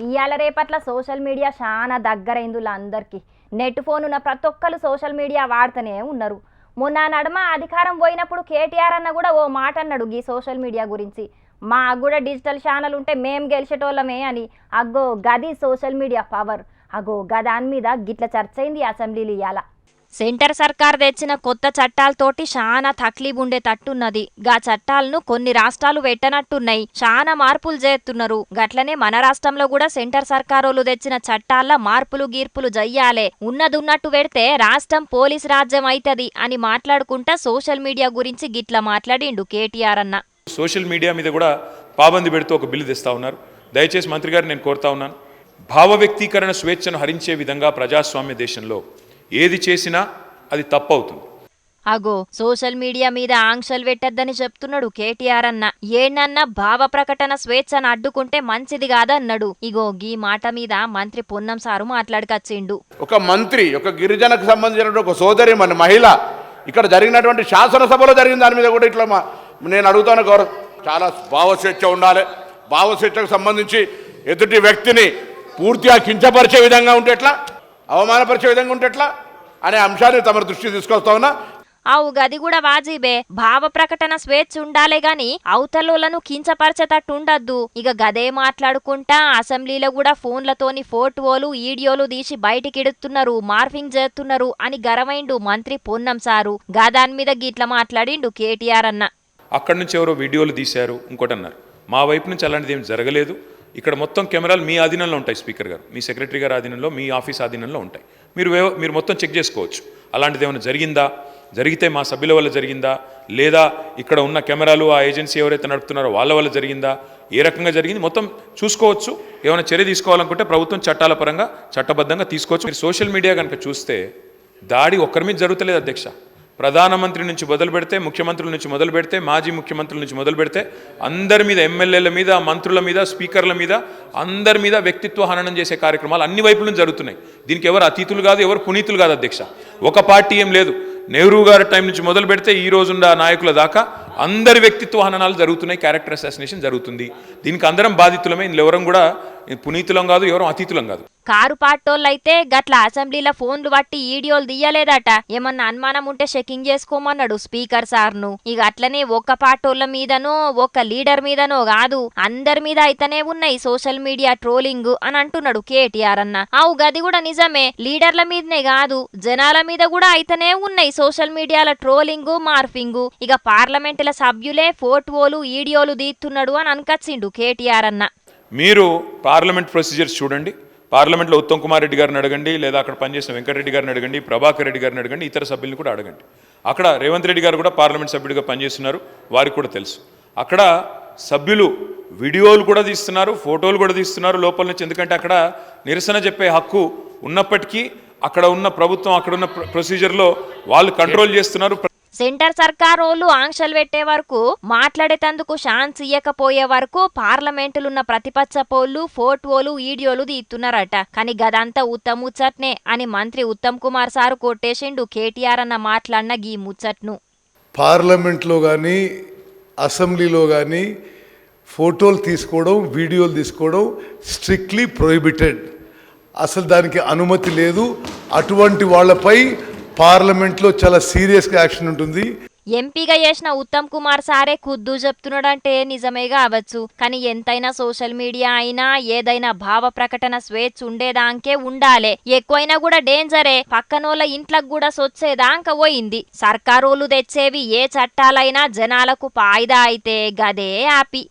ఇవాళ రేపట్ల social media చాలా దగ్గరైంది అందరికీ. నెట్ ఫోన్ ఉన్న ప్రతి ఒక్కరు సోషల్ మీడియా వాడుతూనే ఉన్నారు. మొన్న నడుమ అధికారం పోయినప్పుడు కేటీఆర్ అన్న కూడా ఓ మాట అన్నాడు ఈ సోషల్ మీడియా గురించి. మా కూడా డిజిటల్ ఛానల్ ఉంటే మేం గెలిచేటోళ్ళమే అని. అగ్గో గది సోషల్ మీడియా పవర్. అగో గదాని మీద గిట్ల చర్చ అయింది అసెంబ్లీలు ఇవాళ సెంటర్ సర్కార్ తెచ్చిన కొత్త చట్టాలతోటి చాలా తక్లీబ్ ఉండే తట్టున్నది. గా చట్టాలను కొన్ని రాష్ట్రాలు పెట్టనట్టున్నాయి చాలా మార్పులు చేస్తున్నారు. గట్లనే మన రాష్ట్రంలో కూడా సెంటర్ సర్కారోళ్ళు తెచ్చిన చట్టాల్లో మార్పులు గీర్పులు జయ్యాలే. ఉన్నదున్నట్టు పెడితే రాష్ట్రం పోలీస్ రాజ్యం అవుతుంది అని మాట్లాడుకుంటా సోషల్ మీడియా గురించి గిట్లా మాట్లాడిండు కేటీఆర్ అన్న. సోషల్ మీడియా మీద కూడా పాబంది పెడుతూ ఒక బిల్లు తెస్తా ఉన్నారు. దయచేసి మంత్రి గారు నేను కోరుతా ఉన్నాను. భావ వ్యక్తీకరణ స్వేచ్ఛను హరించే విధంగా ప్రజాస్వామ్య దేశంలో ఏది చేసినా అది తప్పవుతుంది. అగో సోషల్ మీడియా మీద ఆంక్షలు పెట్టద్దని చెప్తున్నాడు కేటీఆర్ అన్న. ఏనన్నా భావ ప్రకటన స్వేచ్ఛను అడ్డుకుంటే మంచిది కాదన్నాడు. ఇగో గీ మాట మీద మంత్రి పొన్నం సారు మాట్లాడుకొచ్చిండు. ఒక మంత్రి ఒక గిరిజనకు సంబంధించినటువంటి ఒక సోదరి మన మహిళ ఇక్కడ జరిగినటువంటి శాసనసభలో జరిగిన దాని మీద కూడా ఇట్లా మా- నేను అడుగుతాను గౌరవ్ చాలా భావస్వేచ్ఛ ఉండాలి. భావస్వేచ్ఛకు సంబంధించి ఎదుటి వ్యక్తిని పూర్తిగా కించపరిచే విధంగా ఉంటే ఎట్లా? అవమానపరిచే విధంగా ఉంటే ఎట్లా? అనే అంశాన్ని తమ దృష్టికి తీసుకొస్తా ఉన్నా. అవు గది కూడా వాజీబే. భావ ప్రకటన స్వేచ్ఛ ఉండాలే గాని అవతలోలను కించపరచేటట్టు ఉండద్దు ఇక గదే మాట్లాడుకుంటా అసెంబ్లీలో కూడా ఫోన్లతోని ఫోటోలు వీడియోలు తీసి బయటికి ఇడుతున్నారు మార్ఫింగ్ చేస్తున్నారు అని గరమైండు మంత్రి పొన్నం సారు. గదాని మీద గిట్ల మాట్లాడిండు కేటీఆర్ అన్న. అక్కడి నుంచి ఎవరో వీడియోలు తీశారు ఇంకోటి అన్నారు మా వైపు నుంచి అలాంటిది ఏం జరగలేదు. ఇక్కడ మొత్తం కెమెరాలు మీ ఆధీనంలో ఉంటాయి స్పీకర్ గారు. మీ సెక్రటరీ గారి ఆధీనంలో మీ ఆఫీస్ ఆధీనంలో ఉంటాయి. మీరు మీరు మొత్తం చెక్ చేసుకోవచ్చు. అలాంటిది ఏమైనా జరిగిందా? జరిగితే మా సభ్యుల వల్ల జరిగిందా? లేదా ఇక్కడ ఉన్న కెమెరాలు ఆ ఏజెన్సీ ఎవరైతే నడుపుతున్నారో వాళ్ళ వల్ల జరిగిందా? ఏ రకంగా జరిగింది? మొత్తం చూసుకోవచ్చు. ఏమైనా చర్య తీసుకోవాలనుకుంటే ప్రభుత్వం చట్టాల పరంగా చట్టబద్ధంగా తీసుకోవచ్చు. మీరు సోషల్ మీడియా కనుక చూస్తే దాడి ఒక్కరి మీద జరుగుతలేదు అధ్యక్ష. ప్రధానమంత్రి నుంచి మొదలు పెడితే ముఖ్యమంత్రుల నుంచి మొదలు పెడితే మాజీ ముఖ్యమంత్రుల నుంచి మొదలు పెడితే అందరి మీద ఎమ్మెల్యేల మీద మంత్రుల మీద స్పీకర్ల మీద అందరి మీద వ్యక్తిత్వ హననం చేసే కార్యక్రమాలు అన్ని వైపుల నుంచి జరుగుతున్నాయి. దీనికి ఎవరు అతీతులు కాదు ఎవరు పునీతులు కాదు అధ్యక్ష. ఒక పార్టీ ఏం లేదు. నెహ్రూ గారి టైం నుంచి మొదలు పెడితే ఈ రోజున్న నాయకుల దాకా అందరి వ్యక్తిత్వ హననాలు జరుగుతున్నాయి క్యారెక్టర్ అసాసినేషన్ జరుగుతుంది. దీనికి అందరం బాధితులమే ఇందులో ఎవరం కూడా పునీతులం కాదు ఎవరం అతీతులం కాదు. కారు పాటోళ్ళైతే గట్ల అసెంబ్లీలో ఫోన్లు బట్టి ఈడియోలు తీయలేదట. ఏమన్నా అనుమానం ఉంటే చెకింగ్ చేసుకోమన్నాడు స్పీకర్ సార్ను. ఇక అట్లనే ఒక్క పాటోళ్ళ మీదనో ఒక్క లీడర్ మీదనో కాదు అందరి మీద అయితేనే ఉన్నాయి సోషల్ మీడియా ట్రోలింగ్ అని అంటున్నాడు కేటీఆర్ అన్న. అవు గది కూడా నిజమే లీడర్ల మీదనే కాదు జనాల మీద కూడా అయితేనే ఉన్నాయి సోషల్ మీడియాల ట్రోలింగ్ మార్ఫింగ్. ఇక పార్లమెంటుల సభ్యులే ఫోటోలు ఈడియోలు తీస్తున్నాడు అని అనకచ్చిండు కేటీఆర్ అన్న. మీరు పార్లమెంట్ ప్రొసీజర్స్ చూడండి. పార్లమెంట్లో ఉత్తమ్ కుమార్ రెడ్డి గారిని అడగండి లేదా అక్కడ పనిచేసిన వెంకటరెడ్డి గారిని అడగండి ప్రభాకర్ రెడ్డి గారిని అడగండి ఇతర సభ్యులను కూడా అడగండి. అక్కడ రేవంత్ రెడ్డి గారు కూడా పార్లమెంట్ సభ్యుడిగా పనిచేస్తున్నారు వారికి కూడా తెలుసు. అక్కడ సభ్యులు వీడియోలు కూడా తీస్తున్నారు ఫోటోలు కూడా తీస్తున్నారు లోపల నుంచి ఎందుకంటే అక్కడ నిరసన చెప్పే హక్కు ఉన్నప్పటికీ అక్కడ ఉన్న ప్రభుత్వం అక్కడ ఉన్న ప్రొసీజర్లో వాళ్ళు కంట్రోల్ చేస్తున్నారు. సెంటర్ సర్కారోళ్ళు ఆంక్షలు పెట్టే వరకు మాట్లాడేటందుకు ఛాన్స్ ఇయ్యకపోయే వరకు పార్లమెంటులున్న ప్రతిపక్ష పోళ్ళు ఫోటోలు వీడియోలు తీస్తున్నారట కానీ గదంతా ఉత్తమ్ ముచ్చట్నే అని మంత్రి ఉత్తమ్ కుమార్ సారు కొట్టేసిండు కేటీఆర్ అన్న మాట్లాడిన గీ ముచ్చట్ను. పార్లమెంట్లో కానీ అసెంబ్లీలో కానీ ఫోటోలు తీసుకోవడం వీడియోలు తీసుకోవడం స్ట్రిక్ట్లీ ప్రొహిబిటెడ్. అసలు దానికి అనుమతి లేదు. అటువంటి వాళ్ళపై పార్లమెంట్లో చాలా సీరియస్గా యాక్షన్ ఉంటుంది. ఎంపీగా చేసిన ఉత్తమ్ కుమార్ సారే ఖుద్దు చెప్తున్నాడంటే నిజమే కావచ్చు కానీ ఎంతైనా సోషల్ మీడియా అయినా ఏదైనా భావ ప్రకటన స్వేచ్ఛ ఉండేదాంకే ఉండాలే. ఎక్కువైనా కూడా డేంజరే. పక్కనోళ్ళ ఇంట్లకు కూడా సొచ్చేదాంక పోయింది. సర్కారోళ్ళు తెచ్చేవి ఏ చట్టాలైనా జనాలకు పాయిదా అయితే గదే ఆపి